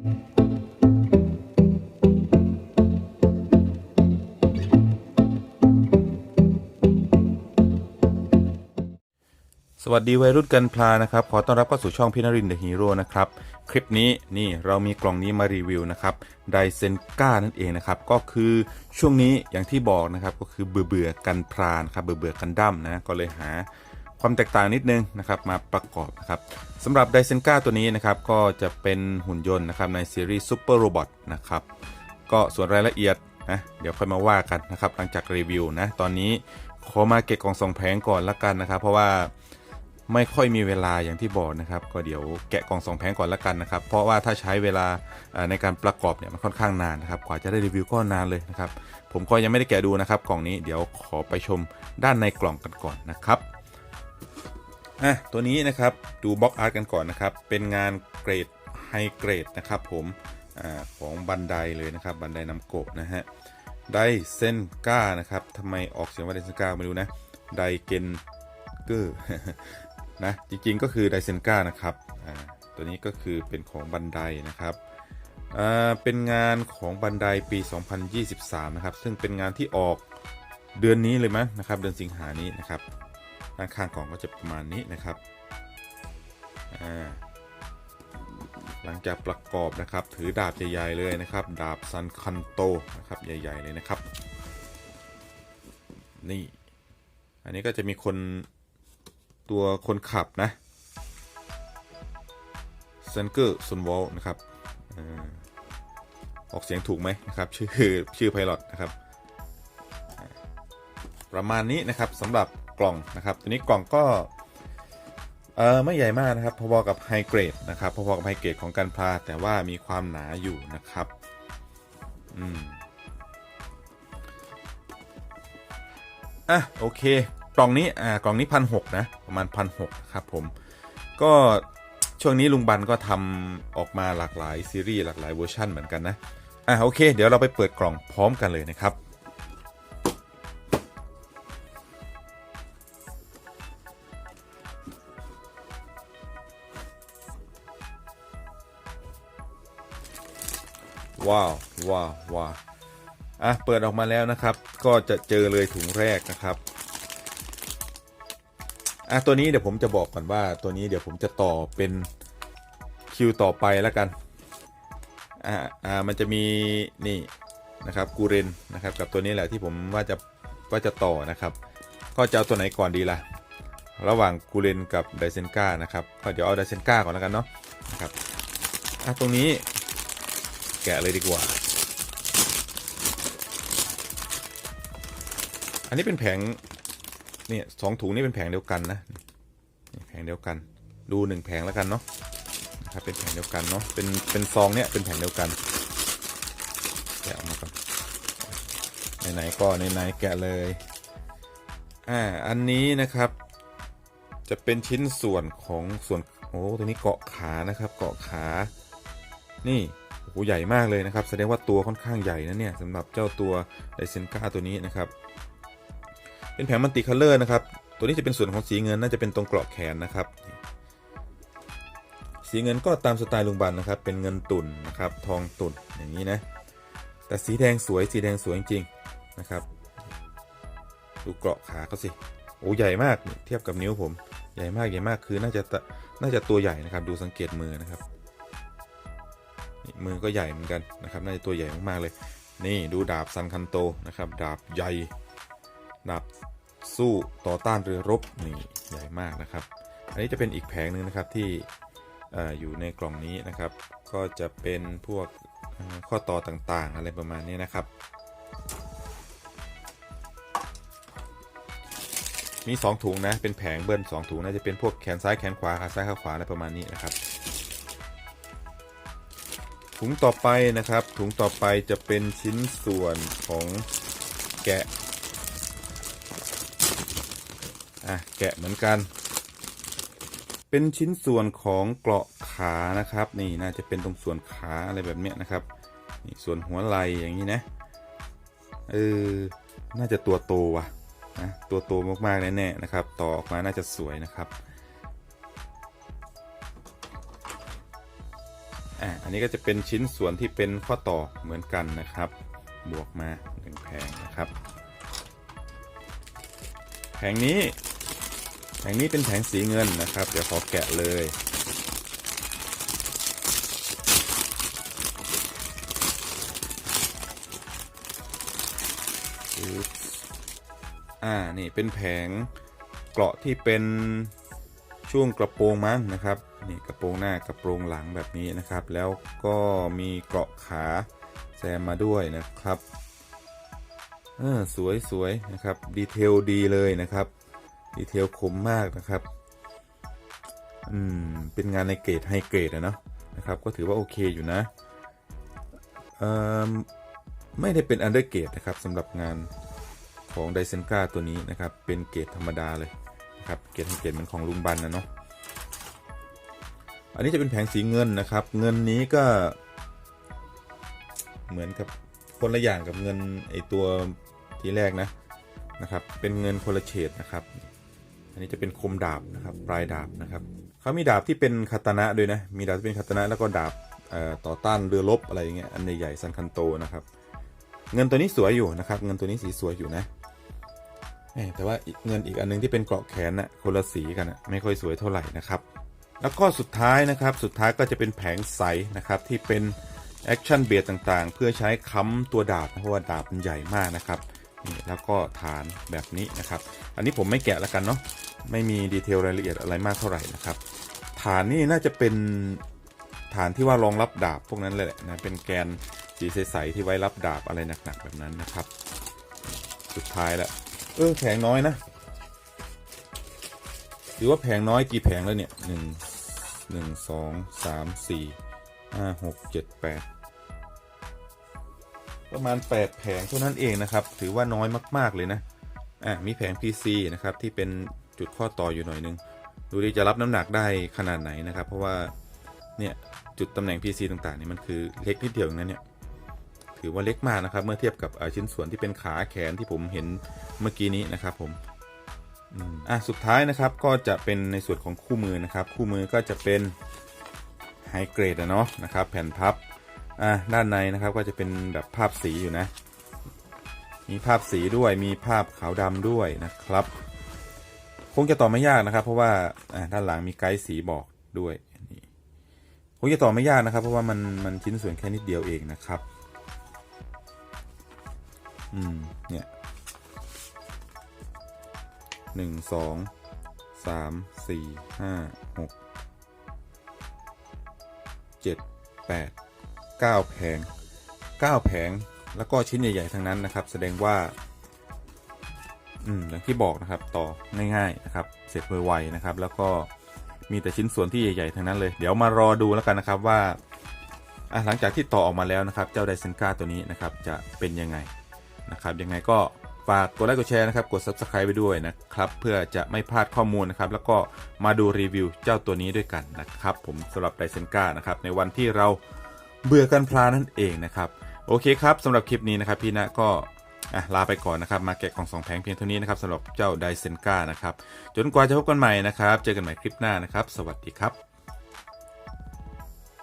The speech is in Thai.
สวัสดีวัยรุ่นกันพลานะครับ ขอต้อนรับเข้าสู่ช่องพี่นรินเดอะฮีโร่นะครับ คลิปนี้นี่เรามีกล่องนี้มารีวิวนะครับไดเซนก้านั่นเองนะครับ ก็คือช่วงนี้อย่างที่บอกนะครับ ก็คือเบื่อเบื่อกันพลานครับเบื่อเบื่อกันดั้มนะ ก็เลยหา ความแตกต่างนิดนึงนะครับมาประกอบนะครับสำหรับไดเซนกาตัวนี้นะครับก็จะเป็นหุ่นยนต์นะครับในซีรีส์ซูเปอร์โรบอทนะครับก็ส่วนรายละเอียดนะเดี๋ยวค่อยมาว่ากันนะครับหลังจากรีวิวนะตอนนี้ขอมาเก็บกล่องส่งแผงก่อนละกันนะครับ เพราะว่าไม่ค่อยมีเวลาอย่างที่บอกนะครับ ก็เดี๋ยวแกะกล่องสองแผงก่อนละกันนะครับ เพราะว่าถ้าใช้เวลาในการประกอบเนี่ยมันค่อนข้างนานนะครับกว่าจะได้รีวิวก็นานเลยนะครับ ผมก็ยังไม่ได้แกะดูนะครับกล่องนี้เดี๋ยวขอไปชมด้านในกล่องกันก่อนนะครับ อะตัวนี้นะครับดูบล็อกอาร์ตกันก่อนนะครับ เป็นงานเกรดไฮเกรดนะครับผมอาของบันไดเลยนะครับ บันไดน้ำโกะนะฮะไดเซนก้านะครับทำไมออกเสียงว่าไดเซนก้าไม่รู้นะไดเกนเกอร์นะจริงๆก็คือไดเซนก้านะครับอ่าตัวนี้ก็คือเป็นของบันไดนะครับอ่าเป็นงานของบันไดปี 2023 นะครับ ซึ่งเป็นงานที่ออกเดือนนี้เลยมั้งนะครับ เดือนสิงหานี้นะครับ ด้านข้างกล่องก็จะประมาณนี้นะครับ หลังจากประกอบนะครับ ถือดาบใหญ่ๆเลยนะครับ ดาบซันคันโตนะครับใหญ่ ๆเลยนะครับ นี่ อันนี้ก็จะมีคนตัวคนขับนะเซนเกอร์ซุนวอลนะครับออกเสียงถูกไหมนะครับ ชื่อชื่อไพลอตนะครับ ประมาณนี้นะครับสำหรับ กล่องนะครับ ตัวนี้กล่องก็เออไม่ใหญ่มากนะครับ พอๆกับไฮเกรดนะครับพอๆกับไฮเกรดของการพลาแต่ว่ามีความหนาอยู่นะครับอืมอะโอเค กล่องนี้อ่ากล่องนี้พันหกนะประมาณพันหกครับผมก็ช่วงนี้ลุงบันก็ทำออกมาหลากหลายซีรีส์หลากหลายเวอร์ชันเหมือนกันนะอะโอเค เดี๋ยวเราไปเปิดกล่องพร้อมกันเลยนะครับ ว้าวว้าวว้าวอะเปิดออกมาแล้วนะครับ ก็จะเจอเลยถุงแรกนะครับอะตัวนี้เดี๋ยวผมจะบอกก่อนว่าตัวนี้เดี๋ยวผมจะต่อเป็นคิวต่อไปแล้วกันอ่าอ่ามันจะมีนี่นะครับกูเรนนะครับกับตัวนี้แหละที่ผมว่าจะว่าจะต่อนะครับ ก็จะเอาตัวไหนก่อนดีล่ะ ระหว่างกูเรนกับไดเซนก้านะครับก็เดี๋ยวเอาไดเซนก้าก่อนแล้วกันเนาะนะครับอะตรงนี้ แกะเลยดีกว่า อันนี้เป็นแผงเนี่ยสองถุงนี่เป็นแผงเดียวกันนะแผงเดียวกัน ดูหนึ่งแผงแล้วกันเนาะนะครับเป็นแผงเดียวกันเนาะเป็นเป็นซองเนี่ยเป็นแผงเดียวกันแกะออกมาก่อนไหนๆก็ไหนๆแกะเลยอ่าอันนี้นะครับ จะเป็นชิ้นส่วนของส่วนโอ้ตัวนี้เกาะขานะครับ เกาะขา นี่ โอ้ใหญ่มากเลยนะครับ แสดงว่าตัวค่อนข้างใหญ่นะเนี่ยสำหรับเจ้าตัวไดเซนกาตัวนี้นะครับ เป็นแผงมัลติคัลเลอร์นะครับ ตัวนี้จะเป็นส่วนของสีเงินน่าจะเป็นตรงเกราะแขนนะครับ สีเงินก็ตามสไตล์ลุงบันนะครับ เป็นเงินตุ่นนะครับ ทองตุ่นอย่างนี้นะ แต่สีแดงสวยสีแดงสวยจริงๆนะครับ ดูเกราะขาเขาสิ โอ้ใหญ่มากเทียบกับนิ้วผม ใหญ่มากใหญ่มากคือน่าจะน่าจะตัวใหญ่นะครับ ดูสังเกตมือนะครับ มือก็ใหญ่เหมือนกันนะครับน่าจะตัวใหญ่มากๆเลย นี่ดูดาบซันคันโตนะครับ ดาบใหญ่ดาบสู้ต่อต้านเรือรบนี่ใหญ่มากนะครับ อันนี้จะเป็นอีกแผงหนึ่งนะครับที่ออยู่ในกล่องนี้นะครับ ก็จะเป็นพวกข้อต่อต่างๆ อะไรประมาณนี้นะครับ มี 2 ถุงนะเป็นแผงเบิ้ล2ถุงน่าจะเป็นพวกแขนซ้ายแขนขวาขาซ้ายขาขวาอะไรประมาณนี้นะครับ ถุงต่อไปนะครับ ถุงต่อไปจะเป็นชิ้นส่วนของแกะอะแกะเหมือนกัน เป็นชิ้นส่วนของเกราะขานะครับ นี่น่าจะเป็นตรงส่วนขาอะไรแบบเนี้ยนะครับนี่ส่วนหัวไหล่อย่างนี้นะเออน่าจะตัวโตว่ะนะตัวโตมากๆแน่ๆนะครับ ต่อออกมาน่าจะสวยนะครับ อะอันนี้ก็จะเป็นชิ้นส่วนที่เป็นข้อต่อเหมือนกันนะครับ บวกมาหนึ่งแผงนะครับ แผงนี้ แผงนี้เป็นแผงสีเงินนะครับ เดี๋ยวขอแกะเลยอ่า นี่เป็นแผงเกราะที่เป็นช่วงกระโปรงมั้งนะครับ นี่กระโปรงหน้ากระโปรงหลังแบบนี้นะครับ แล้วก็มีเกราะขาแซมมาด้วยนะครับเออสวยสวยนะครับดีเทลดีเลยนะครับดีเทลคมมากนะครับอืมเป็นงานในเกรดไฮเกรดอะเนาะนะครับ ก็ถือว่าโอเคอยู่นะเอ่อไม่ได้เป็นอันเดอร์เกรดนะครับสำหรับงานของไดเซนกาตัวนี้นะครับ เป็นเกรดธรรมดาเลยนะครับเกรดไฮเกรดเหมันของลุงบันนะเนาะ อันนี้จะเป็นแผงสีเงินนะครับ เงินนี้ก็ เหมือนกับคนละอย่างกับเงินไอตัวทีแรกนะนะครับ เป็นเงินคนละเฉดนะครับ อันนี้จะเป็นคมดาบนะครับ ปลายดาบนะครับเขามีดาบที่เป็นคาตานะด้วยนะ มีดาบที่เป็นคาตานะแล้วก็ดาบต่อต้านเรือรบอะไรอย่างเงี้ยอันใหญ่ๆซันคันโตนะครับ เงินตัวนี้สวยอยู่นะครับ เงินตัวนี้สีสวยอยู่นะแต่ว่าเงินอีกอันนึงที่เป็นเกราะแขนน่ะคนละสีกันน่ะไม่ค่อยสวยเท่าไหร่นะครับ แล้วก็สุดท้ายนะครับสุดท้ายก็จะเป็นแผงใสนะครับที่เป็นแอคชั่นเบียดต่างๆ เพื่อใช้ค้ำตัวดาบนะเพราะว่าดาบมันใหญ่มากนะครับนี่แล้วก็ฐานแบบนี้นะครับ อันนี้ผมไม่แกะแล้วกันเนาะไม่มีดีเทลรายละเอียดอะไรมากเท่าไหร่นะครับ ฐานนี่น่าจะเป็นฐานที่ว่ารองรับดาบพวกนั้นเลยแหละนะเป็นแกนสีใสๆที่ไว้รับดาบอะไรหนักๆแบบนั้นนะครับ สุดท้ายแล้วเออแผงน้อยนะถือว่าแผงน้อยกี่แผงแล้วเนี่ยหนึ่ง หนึ่งสองสามสี่ห้าหกเจ็ดแปดประมาณแปดแผงเท่านั้นเองนะครับ ถือว่าน้อยมาก ๆ เลยนะ อะมีแผง PC นะครับ ที่เป็นจุดข้อต่ออยู่หน่อยนึง ดูดิจะรับน้ำหนักได้ขนาดไหนนะครับ เพราะว่า เนี่ย จุดตำแหน่ง PC ต่างๆนี่มันคือเล็กนิดเดียวเองนเนี่ย ถือว่าเล็กมากนะครับ เมื่อเทียบกับชิ้นส่วนที่เป็นขาแขนที่ผมเห็นเมื่อกี้นี้นะครับผม อะสุดท้ายนะครับก็จะเป็นในส่วนของคู่มือนะครับ คู่มือก็จะเป็นไฮเกรดอะเนาะนะครับ แผ่นพับอะด้านในนะครับก็จะเป็นแบบภาพสีอยู่นะ มีภาพสีด้วยมีภาพขาวดำด้วยนะครับ คงจะต่อไม่ยากนะครับ เพราะว่าอ่าด้านหลังมีไกด์สีบอกด้วยคงจะต่อไม่ยากนะครับ เพราะว่ามันมันชิ้นส่วนแค่นิดเดียวเองนะครับ อืมเนี่ย หนึ่งสองสามสี่ห้าหกเจ็ดแปดเก้าแผงเก้าแผงแล้วก็ชิ้นใหญ่ ๆทั้งนั้นนะครับ แสดงว่า อืมอย่างที่บอกนะครับ ต่อง่ายๆนะครับ เสร็จไวๆนะครับ แล้วก็มีแต่ชิ้นส่วนที่ใหญ่ๆทั้งนั้นเลย เดี๋ยวมารอดูแล้วกันนะครับว่าอะหลังจากที่ต่อออกมาแล้วนะครับ เจ้าไดเซนกาตัวนี้นะครับ จะเป็นยังไงนะครับ ยังไงก็ ฝากกดไลค์กดแชร์นะครับ กด subscribe ไปด้วยนะครับ เพื่อจะไม่พลาดข้อมูลนะครับ แล้วก็มาดูรีวิวเจ้าตัวนี้ด้วยกันนะครับ ผมสำหรับไดเซนกานะครับ ในวันที่เราเบื่อกันพลานั่นเองนะครับ โอเคครับสำหรับคลิปนี้นะครับ พี่นะก็ลาไปก่อนนะครับ มาแกะกล่องสองแผงเพียงเท่านี้นะครับสำหรับเจ้าไดเซนกานะครับ จนกว่าจะพบกันใหม่นะครับ เจอกันใหม่คลิปหน้านะครับ สวัสดีครับ